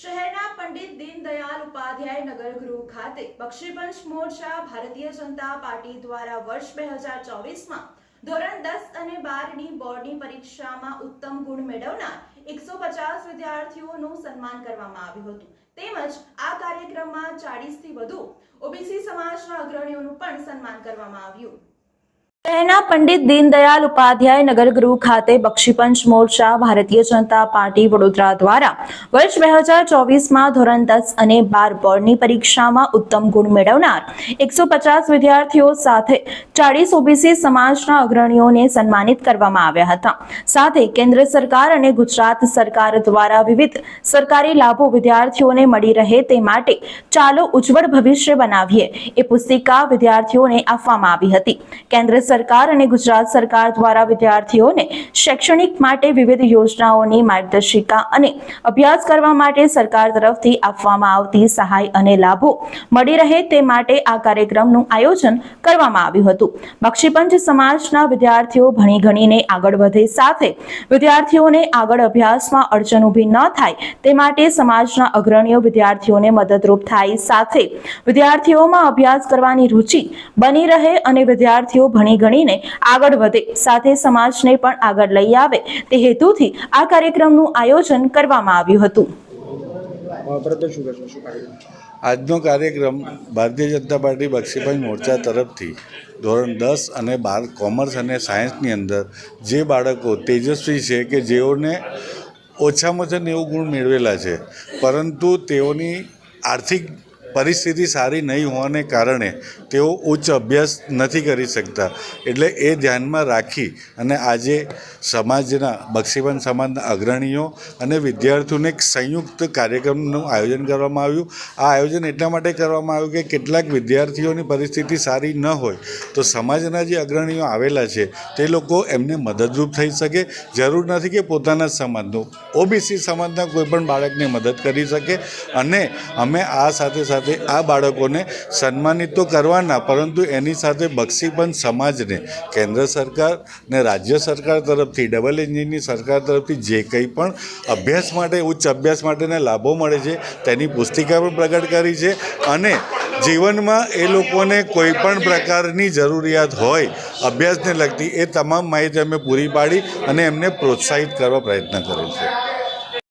શહેરના પંડિત દીનદયાલ ઉપાધ્યાય નગરગૃહ ખાતે બક્ષીપંચ મોરચા ભારતીય જનતા પાર્ટી દ્વારા વર્ષ બે હજાર ચોવીસમાં ધોરણ દસ અને બારની બોર્ડની પરીક્ષામાં ઉત્તમ ગુણ મેળવનાર એકસો પચાસ વિદ્યાર્થીઓનું સન્માન કરવામાં આવ્યું હતું. તેમજ આ કાર્યક્રમમાં ચાળીસથી વધુ ઓબીસી સમાજના અગ્રણીઓનું પણ સન્માન કરવામાં આવ્યું. શહેરના પંડિત દીનદયાલ ઉપાધ્યાય નગરગૃહ ખાતે બક્ષીપંચ મોરચા ભારતીય જનતા પાર્ટી વડોદરા દ્વારા વર્ષ બે હજાર ચોવીસમાં ધોરણ દસ અને બાર બોર્ડની પરીક્ષામાં ઉત્તમ ગુણ મેળવનાર એકસો પચાસ વિદ્યાર્થીઓ સાથે ચાળીસ ઓબીસી સમાજના અગ્રણીઓને સન્માનિત કરવામાં આવ્યા હતા. સાથે કેન્દ્ર સરકાર અને ગુજરાત સરકાર દ્વારા વિવિધ સરકારી લાભો વિદ્યાર્થીઓને મળી રહે તે માટે ચાલો ઉજ્જવળ ભવિષ્ય બનાવીએ એ પુસ્તિકા વિદ્યાર્થીઓને આપવામાં આવી હતી. કેન્દ્ર સરકાર અને ગુજરાત સરકાર દ્વારા વિદ્યાર્થીઓને શૈક્ષણિક માટે વિવિધ યોજનાઓની માર્ગદર્શિકા અને અભ્યાસ કરવા માટે સરકાર તરફથી આપવામાં આવતી સહાય અને લાભો મળી રહે તે માટે આ કાર્યક્રમનું આયોજન કરવામાં આવ્યું હતું. બક્ષીપંચ સમાજના વિદ્યાર્થીઓ ભણી ગણીને આગળ વધે સાથે વિદ્યાર્થીઓને આગળ અભ્યાસમાં અડચણ ઊભી ન થાય તે માટે સમાજના અગ્રણીઓ વિદ્યાર્થીઓને મદદરૂપ થાય સાથે વિદ્યાર્થીઓમાં અભ્યાસ કરવાની રુચિ બની રહે અને વિદ્યાર્થીઓ ભણી ગણીને આગળ વધે. સાથે સમાજને પણ આગળ લઈ આવે. તે હેતુથી આ કાર્યક્રમનું આયોજન કરવામાં આવ્યું હતું. આજનો કાર્યક્રમ ભારતીય જનતા પાર્ટી બક્ષીભાઈ મોરચા તરફથી ધોરણ દસ અને બાર કોમર્સ અને સાયન્સની અંદર જે બાળકો તેજસ્વી છે કે જેઓને ઓછામાં ઓછા નેવું ગુણ મેળવેલા છે, પરંતુ તેઓની આર્થિક પરિસ્થિતિ સારી નહીં હોવાને કારણે તેઓ ઉચ્ચ અભ્યાસ નથી કરી શકતા. એટલે એ ધ્યાનમાં રાખી અને આજે સમાજના બક્ષીબન સમાજના અગ્રણીઓ અને વિદ્યાર્થીઓને એક સંયુક્ત કાર્યક્રમનું આયોજન કરવામાં આવ્યું. આ આયોજન એટલા માટે કરવામાં આવ્યું કે કેટલાક વિદ્યાર્થીઓની પરિસ્થિતિ સારી ન હોય તો સમાજના જે અગ્રણીઓ આવેલા છે તે લોકો એમને મદદરૂપ થઈ શકે. જરૂર નથી કે પોતાના સમાજનું, ઓબીસી સમાજના કોઈ પણ બાળકને મદદ કરી શકે. અને અમે આ સાથે સાથે આ બાળકોને સન્માનિત તો કરવાના, પરંતુ એની સાથે બક્ષીપંચ સમાજને, કેન્દ્ર સરકાર ને રાજ્ય સરકાર તરફથી, ડબલ એન્જિનની સરકાર તરફથી જે કંઈ પણ અભ્યાસ માટે, ઉચ્ચ અભ્યાસ માટેના લાભો મળે છે, તેની પુસ્તિકા પણ પ્રગટ કરી છે અને જીવનમાં એ લોકોને કોઈ પણ પ્રકારની જરૂરિયાત હોય, અભ્યાસને લગતી એ તમામ માહિતી અમે પૂરી પાડી અને એમને પ્રોત્સાહિત કરવા પ્રયત્ન કરેલ છે.